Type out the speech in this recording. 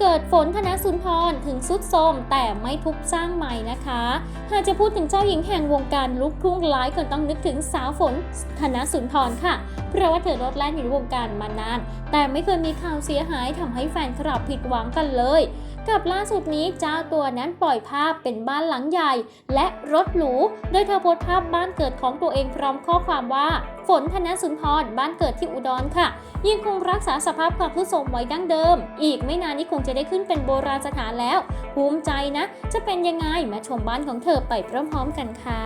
เกิดฝนธนสุนทรถึงสุดโทมแต่ไม่ทุบสร้างใหม่นะคะ หากจะพูดถึงเจ้าหญิงแห่งวงการลุกทุ่งหลายคนต้องนึกถึงสาวฝนธนสุนทรค่ะ เพราะว่าเธอรดแล่นอยู่ในวงการมานาน แต่ไม่เคยมีข่าวเสียหายทำให้แฟนคลับผิดหวังกันเลย กับล่าสุดนี้เจ้าตัวนั้นปล่อยภาพเป็นบ้านหลังใหญ่ และรถหรู โดยเธอโพสต์ภาพบ้านเกิดของตัวเองพร้อมข้อความว่าฝนธนสุนทรบ้านเกิดที่อุดรค่ะ ยังคงรักษาสภาพความทุดโทรมไว้ดั้งเดิม อีกไม่นานนี้คงจะได้ขึ้นเป็นโบราณสถานแล้ว ภูมิใจนะ จะเป็นยังไงมาชมบ้านของเธอไปพร้อมๆกันค่ะ